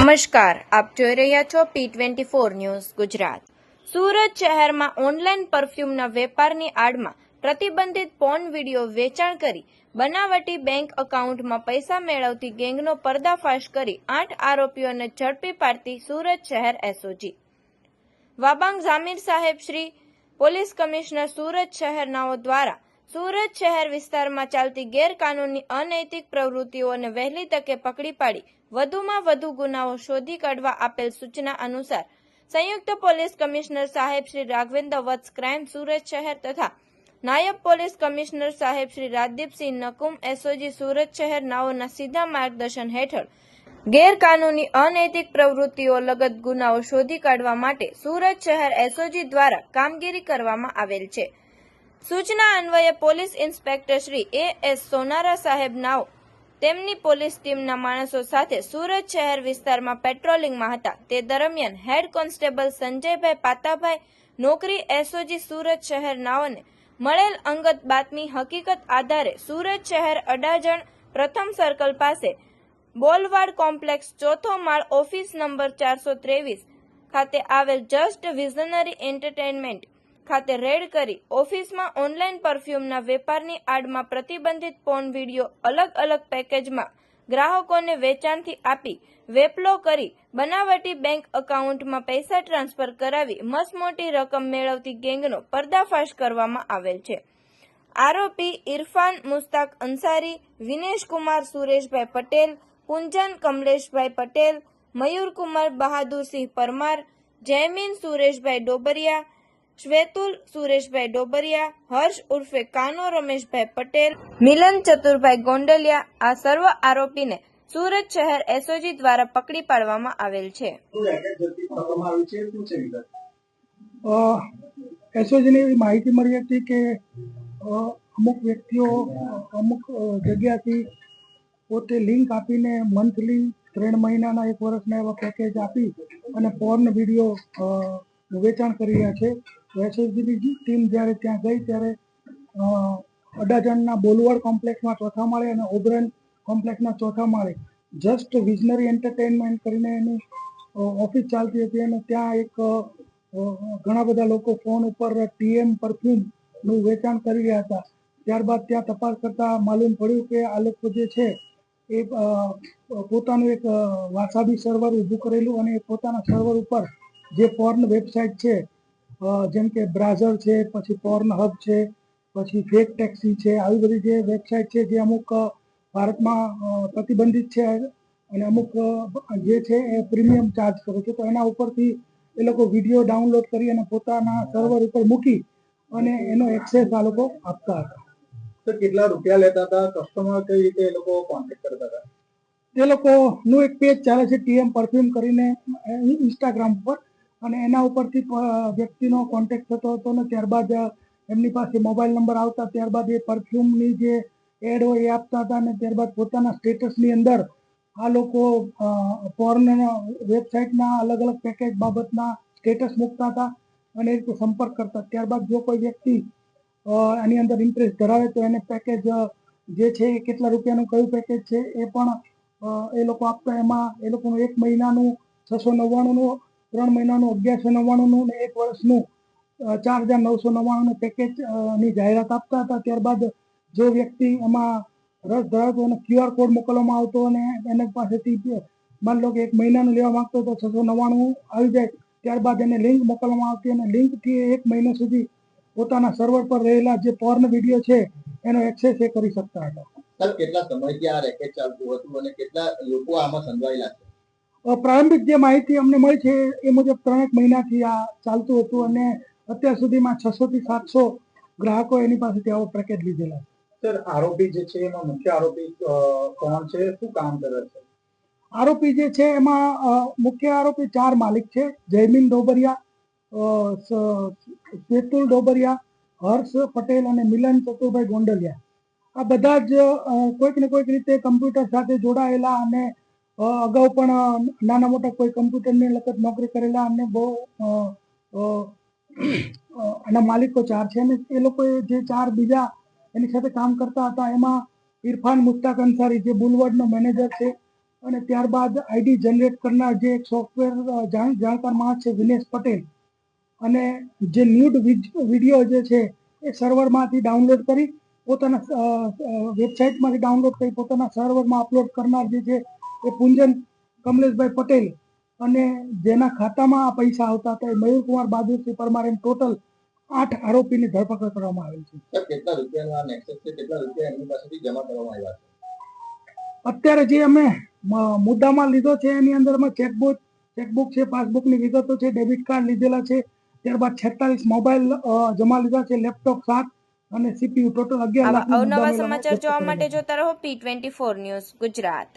નમસ્કાર, આપ જોઈ રહ્યા છો P twenty four news Gujarat. Surat શહેરમાં ઓનલાઈન પરફ્યુમના વેપારની આડમાં પ્રતિબંધિત પોર્ન વીડિયો વેચાણ કરી બનાવટી બેંક એકાઉન્ટમાં પૈસા મેળવતી ગેંગનો પર્દાફાશ કરી આઠ આરોપીઓને ઝડપી પાડતી સુરત શહેર એસઓજી વાબાંગ ઝામીર સાહેબ શ્રી, પોલીસ કમિશનર સુરત શહેરનાઓ દ્વારા સુરત શહેર વિસ્તારમાં ચાલતી ગેરકાનૂની અનૈતિક પ્રવૃત્તિઓને વહેલી તકે પકડી પાડી, વધુમાં વધુ ગુનાઓ શોધી કાઢવા આપેલ સૂચના અનુસાર, સંયુક્ત પોલીસ કમિશનર સાહેબ શ્રી રાઘવેન્દ્ર વત્સ ક્રાઇમ સુરત શહેર તથા નાયબ પોલીસ કમિશનર સાહેબ શ્રી રાજદીપસિંહ નકુમ એસઓજી સુરત શહેર નાઓના સીધા માર્ગદર્શન હેઠળ ગેરકાનૂની અનૈતિક પ્રવૃત્તિઓ લગત ગુનાઓ શોધી કાઢવા માટે સુરત શહેર એસઓજી દ્વારા કામગીરી કરવામાં આવેલ છે. સૂચના અન્વયે police inspector Shri A S Sonara સાહેબ નાઓ તેમની પોલીસ ટીમના માણસો સાથે સુરત શહેર વિસ્તારમાં પેટ્રોલિંગમાં હતા. તે દરમિયાન હેડ કોન્સ્ટેબલ સંજયભાઈ પાતાભાઈ, નોકરી એસઓજી સુરત શહેર નાઓને મળેલ અંગત બાતમી હકીકત આધારે સુરત શહેર અડાજણ પ્રથમ સર્કલ પાસે બોલવાડ કોમ્પ્લેક્સ ચોથો માળ ઓફિસ નંબર ચારસો ત્રેવીસ ખાતે આવેલ જસ્ટ વિઝનરી એન્ટરટેનમેન્ટ ખાતે રેડ કરી ઓફિસમાં ઓનલાઈન પરફ્યુમના વેપારની આડમાં પ્રતિબંધિત પોર્ન વીડિયો અલગ અલગ પેકેજમાં ગ્રાહકોને વેચાણથી આપી વેપલો કરી બનાવટી બેંક એકાઉન્ટમાં પૈસા ટ્રાન્સફર કરાવી મસમોટી રકમ મેળવતી ગેંગનો પર્દાફાશ કરવામાં આવેલ છે. આરોપી ઇરફાન મુસ્તાક અંસારી, વિનેશ કુમાર સુરેશભાઈ પટેલ, કુંજન કમલેશભાઈ પટેલ, મયુરકુમાર બહાદુરસિંહ પરમાર, જયમીન સુરેશભાઈ ડોબરિયા શ્વેતુલ, સુરેશભાઈ ડોબરિયા, હર્ષ ઉર્ફે કાનો, રમેશભાઈ પટેલ, મિલન ચતુરભાઈ ગોંડલિયા આ સર્વ આરોપીને સુરત શહેર એસઓજી દ્વારા પકડી પાડવામાં આવેલ છે. એસઓજીની માહિતી મળી હતી કે અમુક વ્યક્તિઓ, અમુક જગ્યાથી પોતે લિંક આપીને મંથલી ત્રણ મહિનાના એક વર્ષના એવા પેકેજ આપી અને પોર્ન વીડિયો વેચાણ કરી રહ્યા છે. એસઓજીની ટીમ જ્યારે ત્યાં ગઈ ત્યારે અડાજણના બોલવડ કોમ્પ્લેક્સમાં ચોથા માળે અને ઓબરન કોમ્પ્લેક્સના ચોથા માળે જસ્ટ વિઝનરી એન્ટરટેનમેન્ટ કરીને એની ઓફિસ ચાલતી હતી અને ત્યાં એક ઘણા બધા લોકો ફોન ઉપર ટીએમ પરફ્યુમનું વેચાણ કરી રહ્યા હતા. ત્યારબાદ ત્યાં તપાસ કરતા માલુમ પડ્યું કે આ લોકો જે છે એ પોતાનું એક વાસાબી સર્વર ઊભું કરેલું અને પોતાના સર્વર ઉપર જે ફોર્ન વેબસાઇટ છે જેમ કે બ્રાઝર છે પછી પોર્ન હબ છે પછી ફેક ટેક્સી છે આવી બધી જે વેબસાઇટ છે જે અમુક ભારતમાં પ્રતિબંધિત છે અને અમુક જે છે એ પ્રીમિયમ ચાર્જ કરે છે. તો એના ઉપરથી એ લોકો વીડિયો ડાઉનલોડ કરી અને પોતાના સર્વર ઉપર મૂકી અને એનો એક્સેસ આ લોકો આપતા હતા. તો કેટલા રૂપિયા લેતા હતા? કસ્ટમર કઈ રીતે એ લોકો કોન્ટેક્ટ કરતા હતા? તે લોકોનું એક પેજ ચાલે છે ટીએમ પરફ્યુમ કરીને ઇન્સ્ટાગ્રામ ઉપર. અને એના ઉપરથી વ્યક્તિનો કોન્ટેક્ટ થતો હતો ને ત્યારબાદ એમની પાસે મોબાઈલ નંબર આવતા ત્યારબાદ એ પરફ્યુમની જે એડ હોય એ આપતા હતા અને ત્યારબાદ પોતાના સ્ટેટસની અંદર આ લોકો પોર્ન વેબસાઇટના અલગ અલગ પેકેજ બાબતના સ્ટેટસ મૂકતા હતા અને એ રીતે સંપર્ક કરતા. ત્યારબાદ જો કોઈ વ્યક્તિ એની અંદર ઇન્ટરેસ્ટ ધરાવે તો એને પેકેજ જે છે એ કેટલા રૂપિયાનું, કયું પેકેજ છે એ પણ એ લોકો આપતા. એમાં એ લોકોનું એક મહિનાનું છસો નવ્વાણુંનું ત્રણ મહિનાનું અગિયારસો નવ્વાણુંનું ને એક વર્ષનું ચાર હજાર નવસો નવ્વાણુંનું પેકેજની જાહેરાત આપતા હતા. ત્યારબાદ જે વ્યક્તિ એમાં રસ ધરાવતો અને ક્યુઆર કોડ મોકલવામાં આવતો અને એને પાસેથી માની લો કે એક મહિનાનું લેવા માંગતો તો છસો નવ્વાણું આવી જાય, ત્યારબાદ એને લિંક મોકલવામાં આવતી અને લિંકથી એક મહિના સુધી પોતાના સર્વર પર રહેલા જે પોર્ન વીડિયો છે, એનો એક્સેસ એ કરી શકતા હતા. કેટલા સમયથી આ રેકેટ ચાલતું હતું અને કેટલા લોકો આમાં સંડવાયેલા છે? પ્રારંભિક જે માહિતી અમને મળી છે એ મુજબ ત્રણેક મહિનાથી આ ચાલતું હતું અને અત્યાર સુધીમાં છસો થી સાતસો ગ્રાહકો એની પાસેથી આવો પેકેજ લીધેલા સર આરોપી જે છે એમાં મુખ્ય આરોપી કોણ છે? શું કામ કરે છે? આરોપી જે છે એમાં મુખ્ય આરોપી ચાર માલિક છે. જયમીન ડોબરિયા અ, સ- ડોબરિયા હર્ષ પટેલ અને મિલન ચતુરભાઈ ગોંડલિયા. આ બધા જ કોઈક ને કોઈક રીતે કમ્પ્યુટર સાથે જોડાયેલા અને અગાઉ પણ નાના મોટા કોઈ કમ્પ્યુટરની લગત નોકરી કરેલા અને બહુ આના માલિકો ચાર છે અને એ લોકોએ જે ચાર બીજા એની સાથે કામ કરતા હતા, એમાં ઇરફાન મુસ્તાક અંસારી જે બુલવર્ડનો મેનેજર છે અને ત્યારબાદ આઈડી જનરેટ કરનાર જે એક સોફ્ટવેર જાણ, જાણકાર માણસ છે વિનેશ પટેલ અને જે ન્યૂડ વીડિયો જે છે એ સર્વરમાંથી ડાઉનલોડ કરી પોતાના વેબસાઇટમાંથી ડાઉનલોડ કરી પોતાના સર્વરમાં અપલોડ કરનાર જે છે એ પુંજન કમલેશભાઈ પટેલ અને જેના ખાતામાં આ પૈસા આવતા હતા એ મયુરકુમાર બહાદુરસિંહ પરમાર એમ ટોટલ આઠ આરોપીની ધરપકડ કરવામાં આવેલ છે. કેટલા રૂપિયાનું નેક્સસ છે? કેટલા રૂપિયા એમની પાસેથી જમા કરવામાં આવ્યા છે? અત્યારે જે અમે મુદ્દામાં લીધો છે એની અંદરમાં ચેકબુક ચેકબુક છે પાસબુકની વિગતો છે ડેબિટ કાર્ડ લીધેલા છે ત્યારબાદ છેતાલીસ મોબાઈલ જમા લીધા છે લેપટોપ સાત અને સીપીયુ ટોટલ અગિયાર અવનવા સમાચાર જોવા માટે જોતા રહો P twenty four news Gujarat.